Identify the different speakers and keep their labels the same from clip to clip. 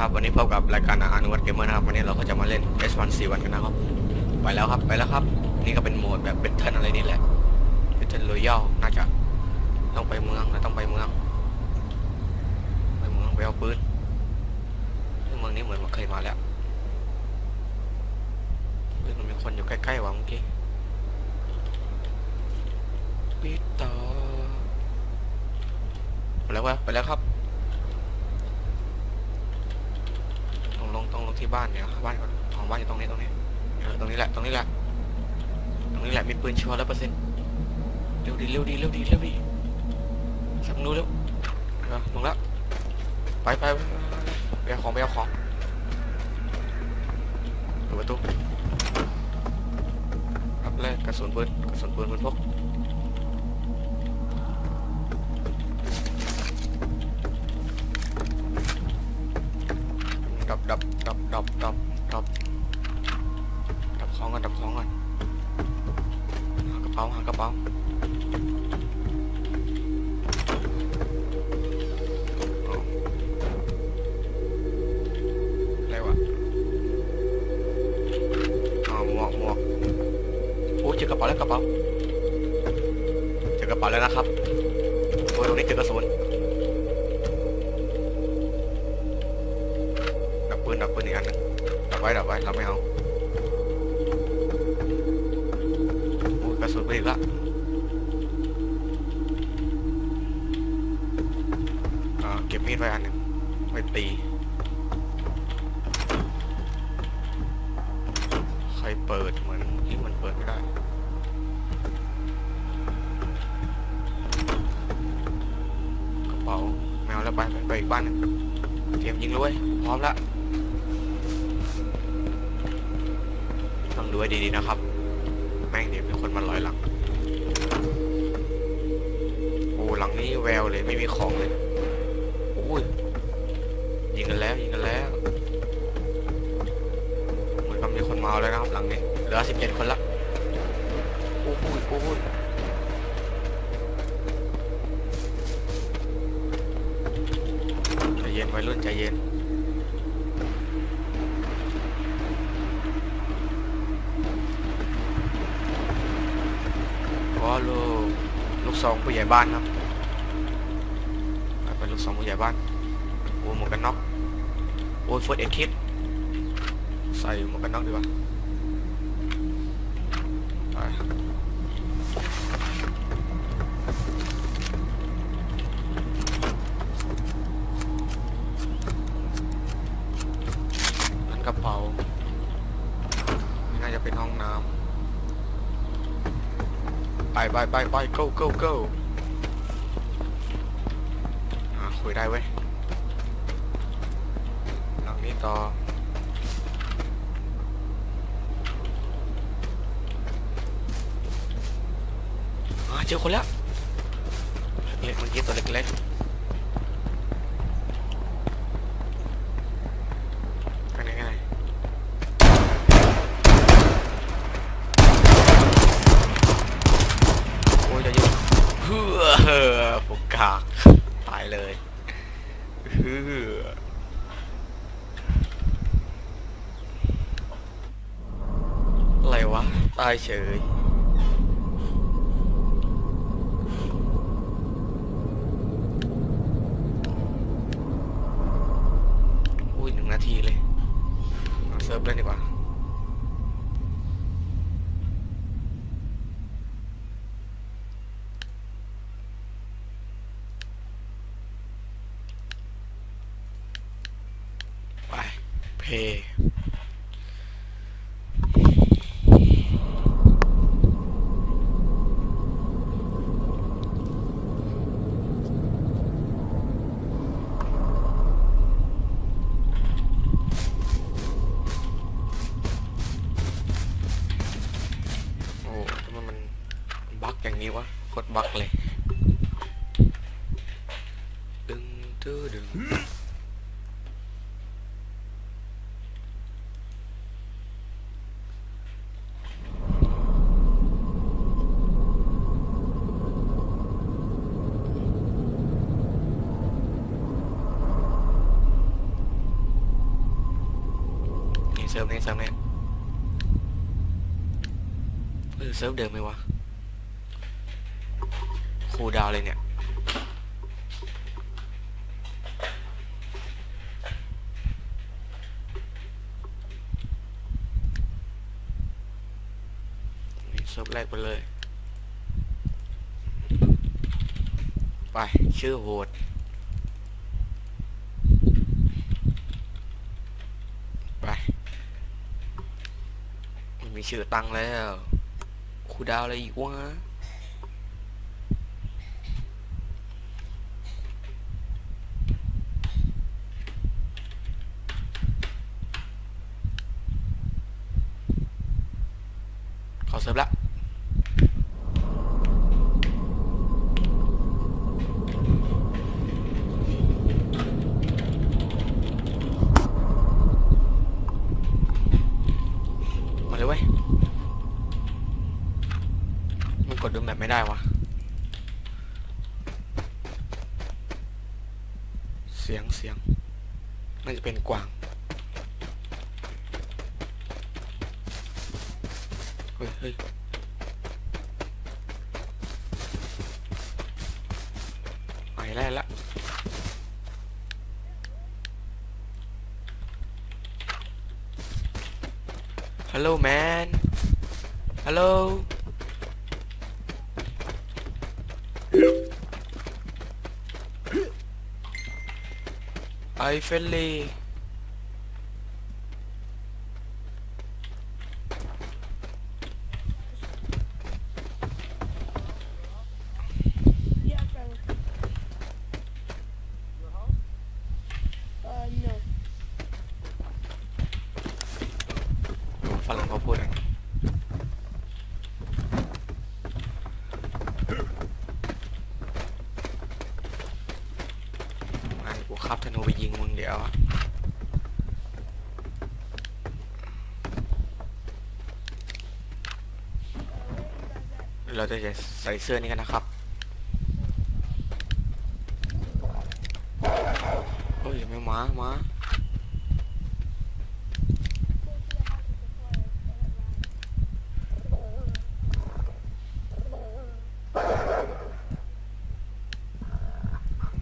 Speaker 1: นะครับวันนี้พบกับรายการอานุวัตเกมเมอร์นะครับวันนี้เราก็จะมาเล่น S141 กันนะครับไปแล้วครับไปแล้วครับ นี่ก็เป็นโหมดแบบเบทเทิลอะไรนี่แหละเบทเทิลรอยัลน่าจะต้องไปเมืองต้องไปเมือง ไปเมืองไปเอาปืนเมืองนี้เหมือนมันเคยมาแล้วเฮ้ยมันมีคนอยู่ใกล้ๆว่ะเมื่อกี้ปิดต่อไปแล้ววะไปแล้วครับ ต้อง ลงต้องลงที่บ้านเนี่ยบ้านก่อนของบ้านอยู่ตรงนี้ตรงนี้เออตรงนี้แหละตรงนี้แหละตรงนี้แหละมีปืนชัวร์ร้อยเปอร์เซ็นต์เร็วดีเร็วดีเร็วดีเร็วดีสักนู้เร็วเออลงแล้วไปไปไปไปเอาของไปเอาของเปิดประตูรับแรกกระสุนปืนกระสุนปืนปืนพก ดับดับดับดับดับดับของก่อนดับของก่อนหากระเป๋าหากระเป๋าเอาอะไรวะอ๋อหมวกหมวกโอ้เจอกระเป๋าแล้วกระเป๋าเจอกระเป๋าแล้วนะครับโอ้ยตรงนี้เจอกระสุน เราไม่เอาโอ้กระสุนไปอีกละเก็บมีดไว้อันหนึ่งไว้ตีใครเปิดเหมือนที่มันเปิดไม่ได้กระเป๋าแมวแล้วไปไปไปอีกบ้านหนึงเตรียมยิงเลยพร้อมแล้ว ดูให้ดีๆนะครับ แม่งเดี๋ยวมีคนมาลอยหลัง โอ้หลังนี้แววเลยไม่มีของเลยโอ้ยยิงกันแล้วยิงกันแล้วเหมือนกับมีคนมาแล้วนะครับหลังนี้เหลือสิบเจ็ดคนละโอ้โหโอ้โหใจเย็นวัยรุ่นใจเย็น อ๋อลูกลูกซองผู้ใหญ่บ้านครับเป็นลูกซองผู้ใหญ่บ้านโอ้หมวกกันน็อกโอ้ยเฟิร์สเอ็ดคิดใส่หมวกกันน็อกดีกว่าันกระเป๋า ไปไปไปไป go go go อะคุยได้เว้ยหลังนี้ต่ออะเจอคนแล้วเล็กๆเมื่อกี้ตัวเล็กๆกันยังไง โอ้ยจะยุ่งเฮือากตายเลยออะไรวะ ตายเฉยอุ้ยหนึ่งนาทีเลยเอาเซิร์ฟเล่นดีกว่า ไป เพย์โอ้ทำไมมันบั๊กอย่างนี้ วะโคตรบั๊กเลยดึง คูลดาวเลยเนี่ย นี่เซิร์ฟแรกไปเลย ไป ชื่อโหดไป มีชื่อตั้งแล้วคูดาวอะไรอีกวะ เสิร์ฟละมาเลยเว้ยมันกดดูแบบไม่ได้วะเสียงเสียงน่าจะเป็นกวาง เฮ้ยเฮ้ยไปได้ละ Hello man Hello I friendly
Speaker 2: Yeah, friend.
Speaker 3: Your house?
Speaker 2: Uh, no.
Speaker 1: ฝรั่งเขาพูดอะไอ้กูขับธนูไปยิงมึงเดี๋ยวอะ เราจะใส่เสื้อนี้กันนะครับเฮ้ยไม่มามา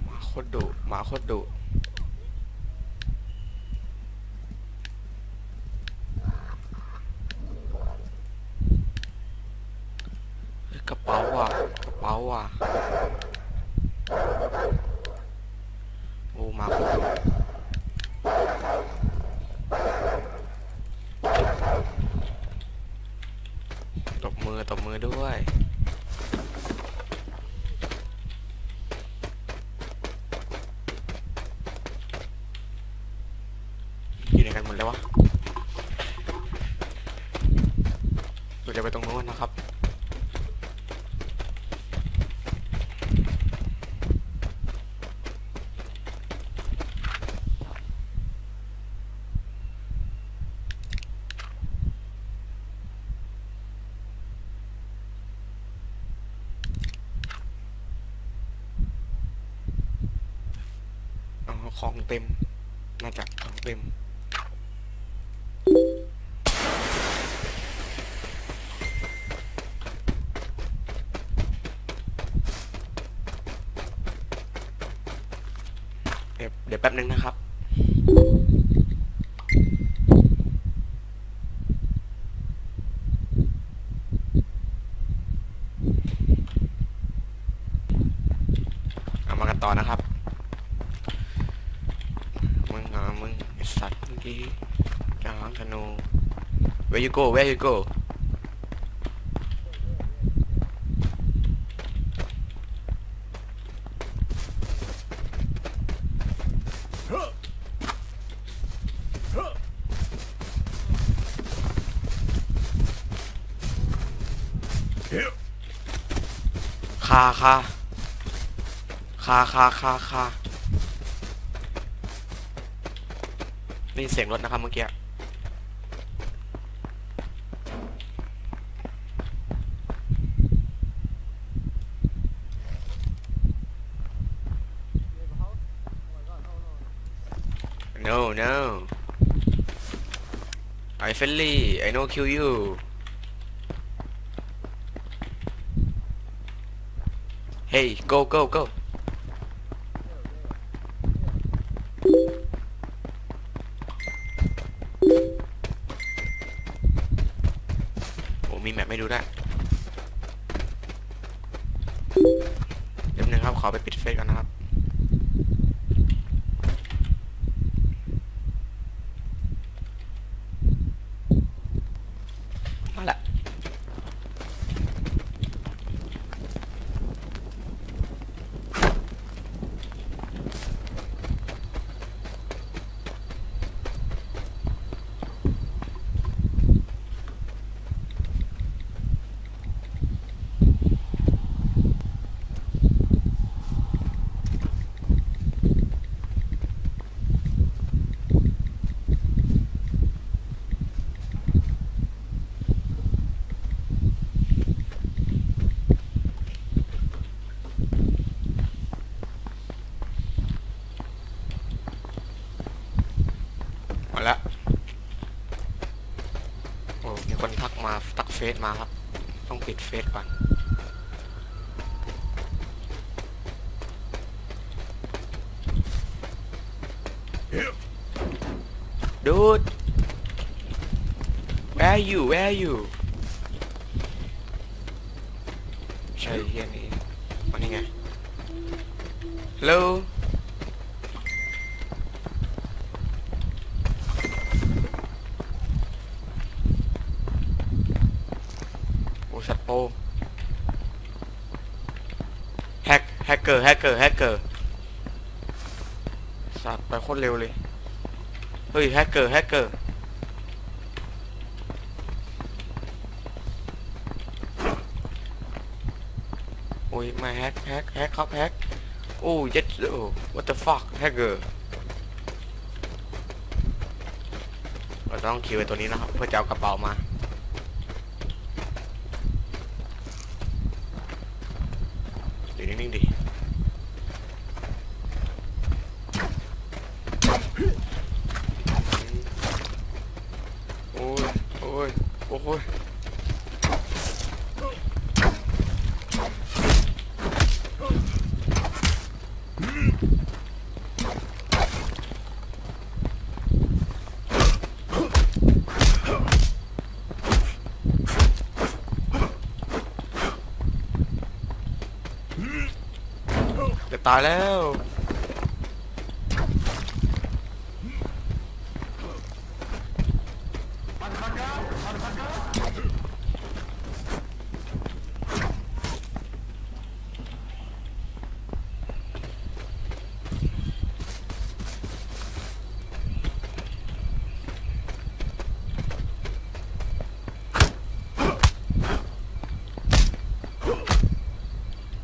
Speaker 1: หมาโคตรดุหมาโคตรดุเฮ้ยกระเป๋าว่ะกระเป๋า ว่ะ โอ้ มาคตรดุตบมือตบมือด้วยอยู่ในกันหมดแล้ววะเราจะไปตรงโน้นนะครับ เต็มน่าจะของเต็มเดี๋ยวเดี๋ยวแป๊บนึงนะครับเอามากันต่อนะครับ มึงอะมึงไอ้สัตว์เมื่อกี้กลางธนู Where you go Where you go คาคาคาคาคาคา ได้ยินเสียงรถนะครับเมื่อกี้
Speaker 3: no, no.
Speaker 1: I friendly I no kill you เฮ้ย go go go โอ้มีแมปไม่ดูได้วยเดี๋ยวนึงครับ ขอไปปิดเฟซก่อนนะครับ มาละ มาละโอ้มีคนทักมาทักเฟ ซมาครับ ต้องปิดเฟซก่อนดูด Where you Where you ใช่เฮียนี่วันนี้ไง Hello โอ้แฮกแฮกเกอร์แฮกเกอร์แฮกเกอร์สัตว์ไปโคตรเร็วเลย เฮ้ยแฮกเกอร์แฮกเกอร์โอ้ยมาแฮกแฮกแฮกครับแฮกโอ้ยเจ็ดโอ้ what the fuck แฮกเกอร์เราต้องคิวไอ้ตัวนี้นะครับ เพื่อจะเอากระเป๋ามา อยู่นิ่งๆดิ โอ้ย โอ้ย โอ้ย จะ ตายแล้ว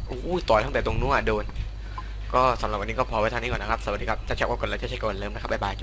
Speaker 1: โอ้ยต่อยตั้งแต่ตรงนู้นอะโดน ก็สำหรับวันนี้ก็พอไว้เท่านี้ก่อนนะครับ สวัสดีครับถ้าชอบก็กดไลค์ถ้าใช่ก็กดเริ่มนะครับบ๊ายบาย